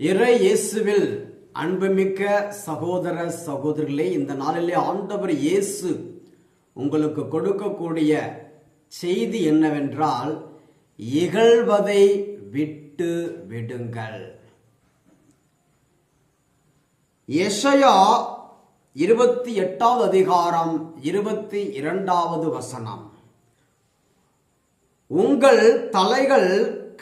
இறை இயேசுவில் அன்புமிக்க சகோதர சகோதரிகளே இந்த நாளிலே ஆண்டவர் இயேசு உங்களுக்கு கொடுக்கக்கூடிய செய்தி என்னவென்றால் இகழ்வதை விட்டு விடுங்கள். எஷயா இருபத்தி எட்டாவது அதிகாரம் இருபத்தி இரண்டாவது வசனம். உங்கள் தலைகள்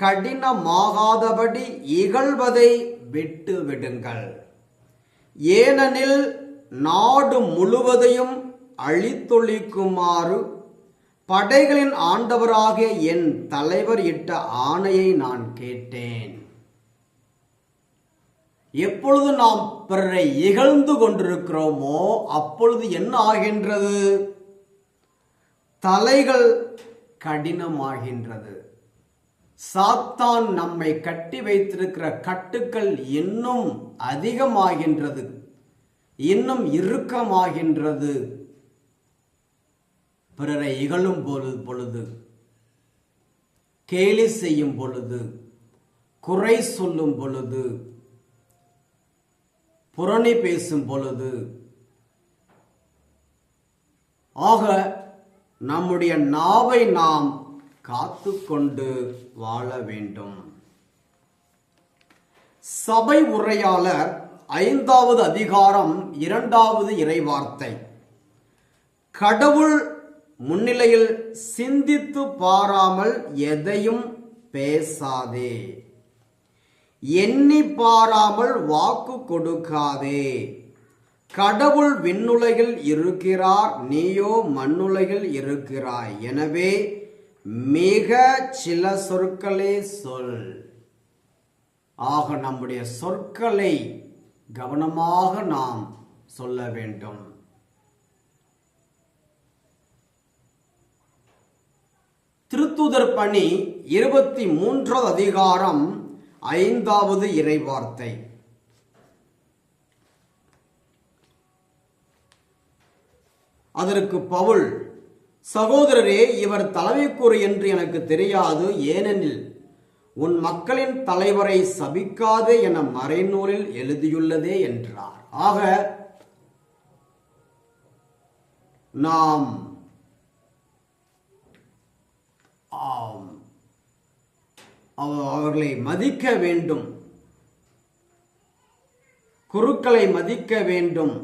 கடினமாகாதபடி இகழ்வதை விட்டு விடுங்கள். ஏனெனில் நாடு முழுவதையும் அழித்தொழிக்குமாறு படைகளின் ஆண்டவராகிய என் தலைவர் இட்ட ஆணையை நான் கேட்டேன். எப்பொழுது நாம் பிறரை இகழ்ந்து கொண்டிருக்கிறோமோ அப்பொழுது என்ன ஆகின்றது? தலைகள் கடினமாகின்றது. சாத்தான் நம்மை கட்டி வைத்திருக்கிற கட்டுக்கள் இன்னும் அதிகமாகின்றது. இன்னும் இறுக்கமாகின்றது. பிறரை இகழும் பொழுது பொழுது கேலி செய்யும் பொழுது குறை சொல்லும் பொழுது புரணி பேசும் பொழுது ஆக நம்முடைய நாவை நாம் காத்து கொண்டு வாழ வேண்டும். சபை உரையாளர் ஐந்தாவது அதிகாரம் இரண்டாவது இறைவார்த்தை. கடவுள் முன்னிலையில் சிந்தித்து பாராமல் எதையும் பேசாதே. எண்ணி பாராமல் வாக்கு கொடுக்காதே. கடவுள் விண்ணுலகில் இருக்கிறார் நீயோ மண்ணுலகில் இருக்கிறாய். எனவே மிக சில சொற்களே சொல். ஆக நம்முடைய சொற்களை கவனமாக நாம் சொல்ல வேண்டும். திருத்துதர் பணி இருபத்தி மூன்றாவது அதிகாரம் ஐந்தாவது இறைவார்த்தை. அதற்கு பவுல் சகோதரரே இவர் தலைமைக்கூறு என்று எனக்கு தெரியாது ஏனெனில் உன் மக்களின் தலைவரை சபிக்காதே என மறைநூலில் எழுதியுள்ளதே என்றார். ஆக நாம் ஆம், அவர்களை மதிக்க வேண்டும் குருக்களை மதிக்க வேண்டும்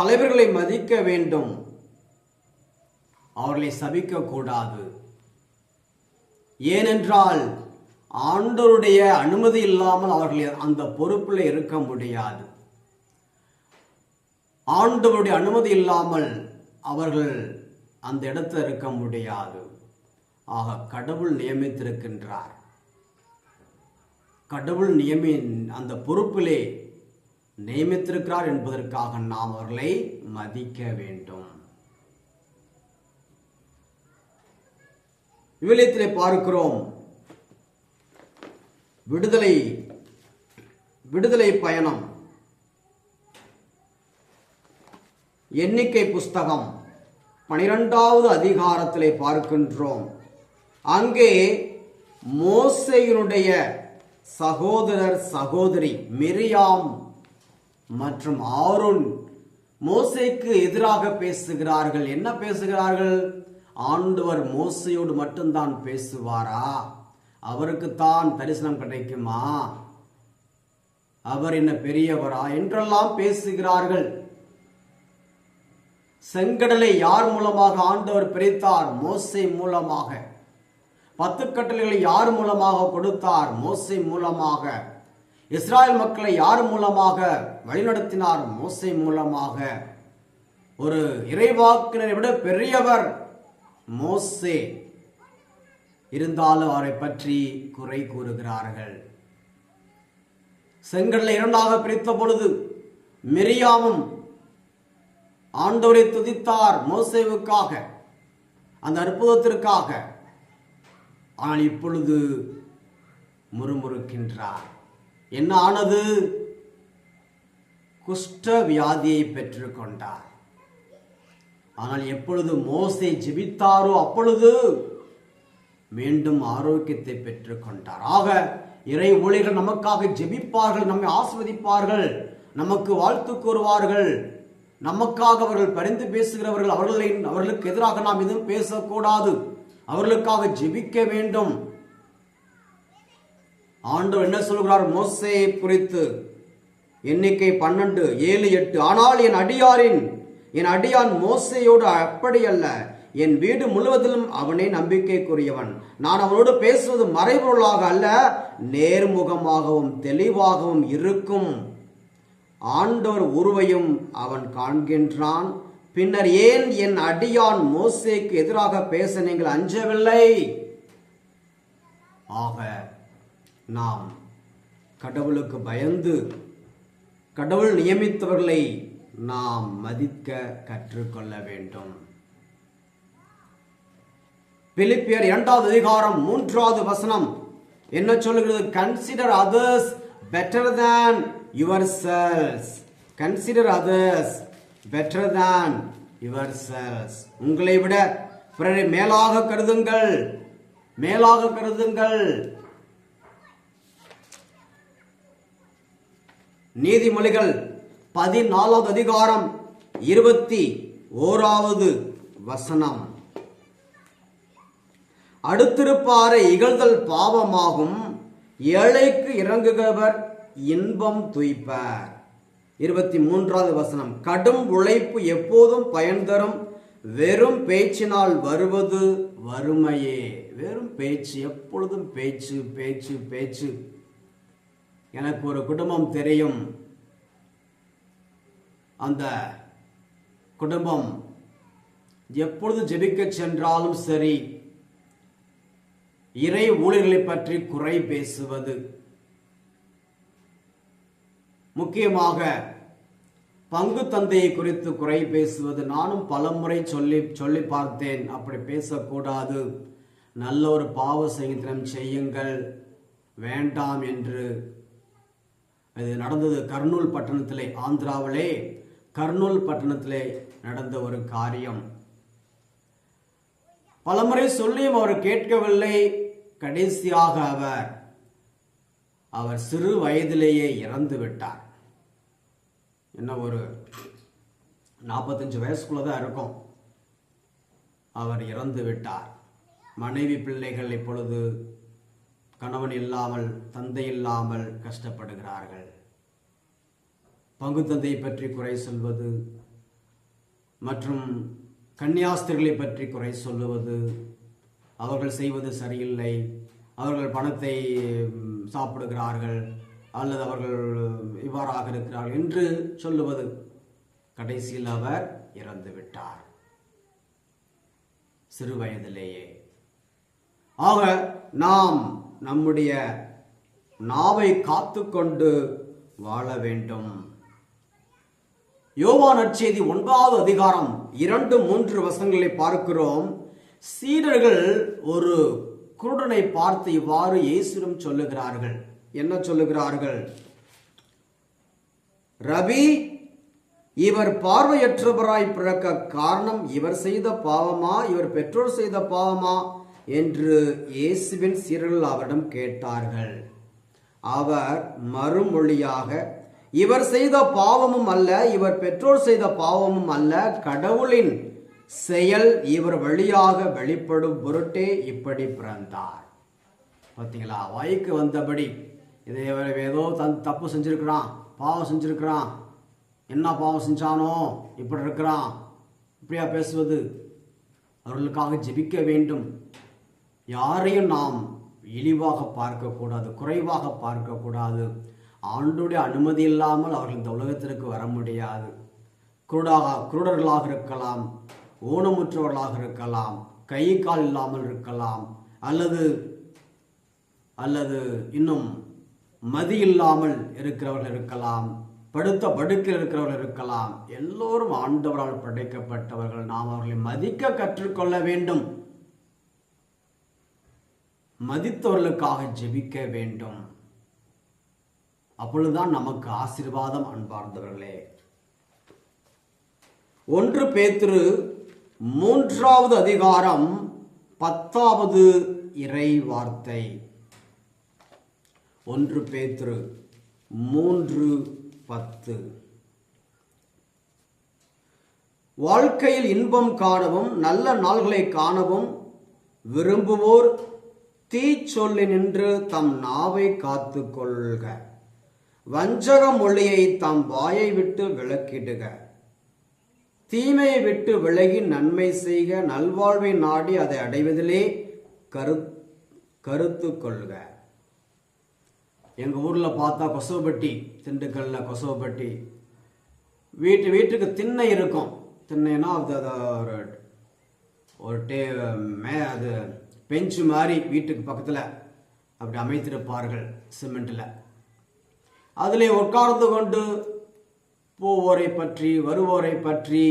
தலைவர்களை மதிக்க வேண்டும். அவர்களை சபிக்க கூடாது ஏனென்றால் ஆண்டோருடைய அனுமதி இல்லாமல் அவர்கள் அந்த பொறுப்பில் இருக்க முடியாது. ஆண்டவருடைய அனுமதி இல்லாமல் அவர்கள் அந்த இடத்தில் இருக்க முடியாது. ஆக கடவுள் நியமித்திருக்கின்றார். கடவுள் நியமி அந்த பொறுப்பிலே நியமித்திருக்கிறார் என்பதற்காக நாம் அவர்களை மதிக்க வேண்டும். விவிலியத்திலே பார்க்கிறோம். விடுதலை விடுதலை பயணம். எண்ணிக்கை புஸ்தகம் பனிரெண்டாவது அதிகாரத்திலே பார்க்கின்றோம். அங்கே மோசையினுடைய சகோதரர் சகோதரி மிரியாம் மற்றும் ஆரோன் மோசைக்கு எதிராக பேசுகிறார்கள். என்ன பேசுகிறார்கள்? ஆண்டவர் மோசையோடு மட்டும்தான் பேசுவாரா? அவருக்கு தான் தரிசனம் கிடைக்குமா? அவர் என்ன பெரியவரா? என்றெல்லாம் பேசுகிறார்கள். செங்கடலை யார் மூலமாக ஆண்டவர் பிரித்தார்? மோசை மூலமாக. பத்து கட்டளைகளை யார் மூலமாக கொடுத்தார்? மோசை மூலமாக. இஸ்ராயல் மக்களை யார் மூலமாக வழிநடத்தினார்? மோசை மூலமாக. ஒரு இறைவாக்கினரை விட பெரியவர் மோசே. இருந்தாலும் அவரை பற்றி குறை கூறுகிறார்கள். செங்கடலை இரண்டாக பிரித்த பொழுது மிரியாமும் ஆண்டோரை துதித்தார் மோசேவுக்காக அந்த அற்புதத்திற்காக. ஆனால் இப்பொழுது முறுமுறுக்கின்றார். என்ன ஆனது? குஷ்ட வியாதியை பெற்றுக்கொண்டார். ஆனால் எப்பொழுது மோசை ஜெபித்தாரோ அப்பொழுது மீண்டும் ஆரோக்கியத்தை பெற்றுக்கொண்டார். ஆக இறை ஊழியர்கள் நமக்காக ஜெபிப்பார்கள் நம்மை ஆஸ்வதிப்பார்கள் நமக்கு வாழ்த்து கூறுவார்கள். நமக்காக அவர்கள் பரிந்து பேசுகிறவர்கள் அவர்களை அவர்களுக்கு எதிராக நாம் எதுவும் பேசக்கூடாது. அவர்களுக்காக ஜெபிக்க வேண்டும். ஆண்டவர் என்ன சொல்கிறார் மோசையை குறித்து எண்ணிக்கை பன்னெண்டு ஏழு எட்டு. ஆனால் என் அடியாரின் என் அடியான் மோசையோடு அப்படி அல்ல என் வீடு முழுவதிலும் அவனே நம்பிக்கைக்குரியவன். நான் அவனோடு பேசுவது மறைபொருளாக அல்ல நேர்முகமாகவும் தெளிவாகவும் இருக்கும். ஆண்டவர் உருவையும் அவன் காண்கின்றான். பின்னர் ஏன் என் அடியான் மோசேக்கு எதிராக பேச நீங்கள் அஞ்சவில்லை? ஆக நாம் கடவுளுக்கு பயந்து கடவுள் நியமித்தவர்களை நாம் மதிக்க கற்றுக்கொள்ள வேண்டும். பிலிப்பியர் இரண்டாவது அதிகாரம் மூன்றாவது வசனம். என்ன சொல்லுகிறது consider others better than yourselves consider others better than yourselves உங்களை விட பிறரை மேலாக கருதுங்கள். மேலாக கருதுங்கள். நீதிமொழிகள் பதினாலாவது அதிகாரம் இருபத்தி ஓராவது வசனம். அடுத்திருப்பாரை இகழ்தல் பாவமாகும் ஏழைக்கு இறங்குகிறவர் இன்பம் துய்ப்பர். இருபத்தி மூன்றாவது வசனம் கடும் உழைப்பு எப்போதும் பயன் தரும் வெறும் பேச்சினால் வருவது வறுமையே. வெறும் பேச்சு எப்பொழுதும் பேச்சு பேச்சு பேச்சு. எனக்கு ஒரு குடும்பம் தெரியும். அந்த குடும்பம் எப்பொழுது ஜெபிக்க சென்றாலும் சரி இறை ஊழியர்களை பற்றி குறை பேசுவது. முக்கியமாக பங்கு தந்தையை குறித்து குறை பேசுவது. நானும் பலமுறை சொல்லி சொல்லி பார்த்தேன். அப்படி பேசக்கூடாது. நல்ல ஒரு பாவ சங்கீதனம் செய்யுங்கள். வேண்டாம் என்று இது நடந்தது கர்னூல் பட்டணத்திலே ஆந்திராவிலே. கர்னூல் பட்டணத்திலே நடந்த ஒரு காரியம். பலமுறை சொல்லியும் அவர் கேட்கவில்லை. கடைசியாக அவர் அவர் சிறு வயதிலேயே இறந்து விட்டார். என்ன ஒரு நாற்பத்தஞ்சு வயசுக்குள்ள தான் இருக்கும். அவர் இறந்து விட்டார். மனைவி பிள்ளைகள் இப்பொழுது கணவன் இல்லாமல் தந்தை இல்லாமல் கஷ்டப்படுகிறார்கள். பங்கு தந்தையை பற்றி குறை சொல்வது மற்றும் கன்னியாஸ்திரிகளை பற்றி குறை சொல்லுவது. அவர்கள் செய்வது சரியில்லை. அவர்கள் பணத்தை சாப்பிடுகிறார்கள். அல்லது அவர்கள் இவ்வாறாக இருக்கிறார்கள் என்று சொல்லுவது. கடைசியில் அவர் இறந்து விட்டார். சிறு வயதிலேயே. ஆக நாம் நம்முடைய நாவை காத்துக்கொண்டு வாழ வேண்டும். யோவான் நற்செய்தி ஒன்பதாவது அதிகாரம் இரண்டு மூன்று வசங்களை பார்க்கிறோம். சீடர்கள் ஒரு குருடனை பார்த்து இவ்வாறு இயேசுவிடம் சொல்லுகிறார்கள். என்ன சொல்லுகிறார்கள்? ரவி இவர் பார்வையற்றவராய் பிறக்க காரணம் இவர் செய்த பாவமா? இவர் பெற்றோர் செய்த பாவமா? என்று இயேசுவின் சீரர்கள் அவரிடம் கேட்டார்கள். அவர் மறுமொழியாக இவர் செய்த பாவமும் அல்ல இவர் பெற்றோர் செய்த பாவமும் அல்ல கடவுளின் செயல் இவர் வழியாக வெளிப்படும் பொருட்டே இப்படி பிறந்தார். பார்த்தீங்களா வாய்க்கு வந்தபடி இதை இவர் ஏதோ தன் தப்பு செஞ்சிருக்கிறான் பாவம் செஞ்சிருக்கிறான். என்ன பாவம் செஞ்சானோ இப்படி இருக்கிறான். இப்படியா பேசுவது? அவர்களுக்காக ஜெபிக்க வேண்டும். யாரையும் நாம் இழிவாக பார்க்கக்கூடாது குறைவாக பார்க்கக்கூடாது. ஆண்டுடைய அனுமதி இல்லாமல் அவர்கள் இந்த உலகத்திற்கு வர முடியாது. குருடாக குருடர்களாக இருக்கலாம் ஊனமுற்றவர்களாக இருக்கலாம் கை கால் இல்லாமல் இருக்கலாம் அல்லது அல்லது இன்னும் மதி இல்லாமல் இருக்கிறவர்கள் இருக்கலாம் படுத்த படுக்கில் இருக்கிறவர்கள் இருக்கலாம். எல்லோரும் ஆண்டவரால் படைக்கப்பட்டவர்கள். நாம் அவர்களை மதிக்க கற்றுக்கொள்ள வேண்டும். மதித்தவர்களுக்காக ஜெபிக்க வேண்டும். அப்பொழுதுதான் நமக்கு ஆசீர்வாதம் அன்பார்ந்தவர்களே. ஒன்று பேத்துரு மூன்றாவது அதிகாரம் பத்தாவது இறை வார்த்தை. ஒன்று பேத்திரு மூன்று பத்து. வாழ்க்கையில் இன்பம் காணவும் நல்ல நாள்களை காணவும் விரும்புவோர் தீச்சொல்லி நின்று தம் நாவை காத்து கொள்க வஞ்சக மொழியை தம் வாயை விட்டு விளக்கிடுக. தீமையை விட்டு விலகி நன்மை செய்க. நல்வாழ்வை நாடி அதை அடைவதிலே கரு கருத்து கொள்க எங்க ஊர்ல பார்த்தா கொசவப்பட்டி திண்டுக்கல்ல கொசவப்பட்டி. வீட்டு வீட்டுக்கு திண்ணை இருக்கும். திண்ணைனா அது அது ஒரு ஒரு டே மே அது பெஞ்சு மாதிரி வீட்டுக்கு பக்கத்தில் அப்படி அமைத்திருப்பார்கள் சிமெண்ட்டில் அதிலே உட்கார்ந்து கொண்டு போவோரை பற்றி வருவோரை பற்றி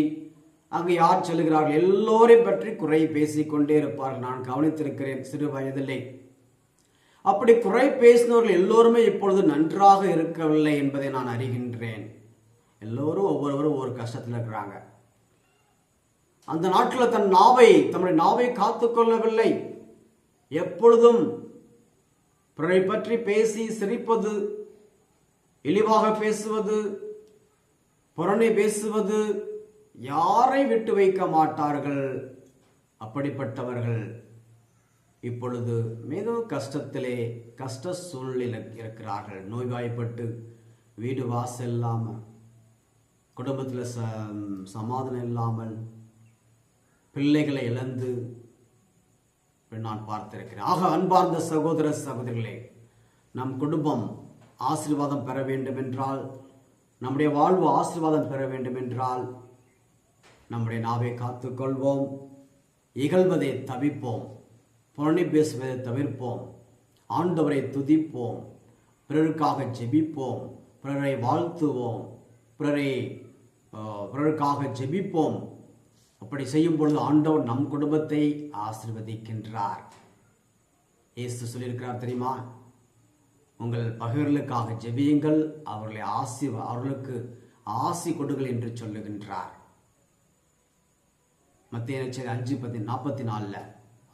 அங்கு யார் செல்கிறார்கள் எல்லோரை பற்றி குறை பேசிக்கொண்டே இருப்பார்கள். நான் கவனித்திருக்கிறேன் சிறு வயதிலே. அப்படி குறை பேசினவர்கள் எல்லோருமே இப்பொழுது நன்றாக இருக்கவில்லை என்பதை நான் அறிகின்றேன். எல்லோரும் ஒவ்வொருவரும் ஒரு கஷ்டத்தில் இருக்கிறாங்க. அந்த நாட்டில் தன் நாவை தம்முடைய நாவை காத்துக்கொள்ளவில்லை எப்பொழுதும் பிறரை பற்றி பேசி சிரிப்பது இழிவாக பேசுவது புறணை பேசுவது யாரை விட்டு வைக்க மாட்டார்கள்? அப்படிப்பட்டவர்கள் இப்பொழுது மிகவும் கஷ்டத்திலே கஷ்ட சூழ்நிலை இருக்கிறார்கள். நோய்வாய்ப்பட்டு வீடு வாசல் இல்லாமல் குடும்பத்தில் ச சமாதானம் இல்லாமல் பிள்ளைகளை இழந்து நான் பார்த்திருக்கிறேன். ஆக அன்பார்ந்த சகோதர சகோதரிகளே நம் குடும்பம் ஆசீர்வாதம் பெற வேண்டும் என்றால் நம்முடைய வாழ்வு ஆசீர்வாதம் பெற வேண்டும் என்றால் நம்முடைய நாவை காத்துக்கொள்வோம் இகழ்வதை தவிப்போம் புரணி பேசுவதை தவிர்ப்போம் ஆண்டவரை துதிப்போம் பிறருக்காக ஜெபிப்போம் பிறரை வாழ்த்துவோம் பிறரை பிறருக்காக ஜெபிப்போம் அப்படி செய்யும் பொழுது ஆண்டவர் நம் குடும்பத்தை ஆசிர்வதிக்கின்றார். இயேசு சொல்லியிருக்கிறார் தெரியுமா? உங்கள் பகைவர்களுக்காக ஜெபியுங்கள் அவர்களை ஆசி அவர்களுக்கு ஆசி கொடுங்கள் என்று சொல்லுகின்றார். மத்திய நச்சரி அஞ்சு பத்தி நாற்பத்தி நாலில்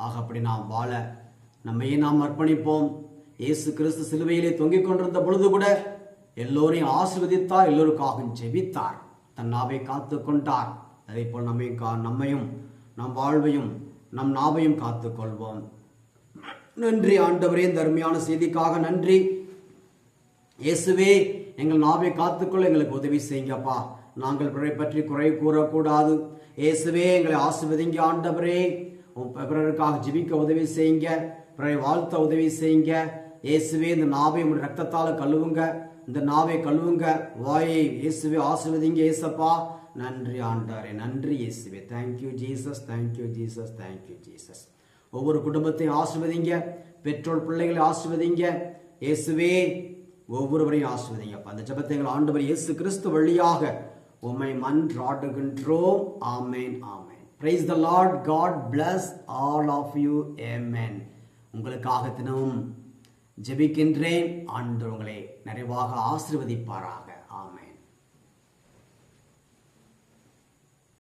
ஆக அப்படி நாம் வாழ நம்மையே நாம் அர்ப்பணிப்போம். இயேசு கிறிஸ்து சிலுவையிலே தொங்கிக் கொண்டிருந்த பொழுது கூட எல்லோரையும் ஆசிர்வதித்தார் எல்லோருக்காகவும் ஜெபித்தார். தன் நாவை காத்து கொண்டார். அதே போல் நம்மை கா நம்மையும் நம் வாழ்வையும் நம் நாவையும் காத்து கொள்வோம் நன்றி ஆண்டவரே இந்த அருமையான செய்திக்காக நன்றி. இயேசுவே எங்கள் நாவை காத்துக்கொள்ள எங்களுக்கு உதவி செய்யுங்கப்பா. நாங்கள் பிறரை பற்றி குறை கூறக்கூடாது. இயேசுவே எங்களை ஆசிர்வதிங்க ஆண்டவரே. பிறருக்காக ஜிபிக்க உதவி செய்யுங்க. பிறரை வாழ்த்த உதவி செய்யுங்க. இயேசுவே இந்த நாவை உங்களுடைய ரத்தத்தால் கழுவுங்க. இந்த நாவை கழுவுங்க. வாயை இயேசுவே ஆசிர்வதிங்க இயேசப்பா. நன்றி ஆண்டாரே நன்றி இயேசுவே. Thank you Jesus thank you Jesus thank you Jesus ஒவ்வொரு குடும்பத்தையும் ஆசிர்வதிங்க பெற்றோர் பிள்ளைகளை ஆசிர்வதிங்க. இயேசுவே ஒவ்வொருவரையும் ஆசிர்வதிங்கப்பா அந்த ஜபத்தை எங்கள் ஆண்டவர் இயேசு கிறிஸ்து வழியாக உம்மை மன்றாடுகின்றோம். ஆமேன் ஆமேன். Praise the Lord God bless all of you amen உங்களுக்காக தினமும் ஜெபிக்கின்றேன் ஆண்டவங்களை நிறைவாக ஆசிர்வதிப்பாராக.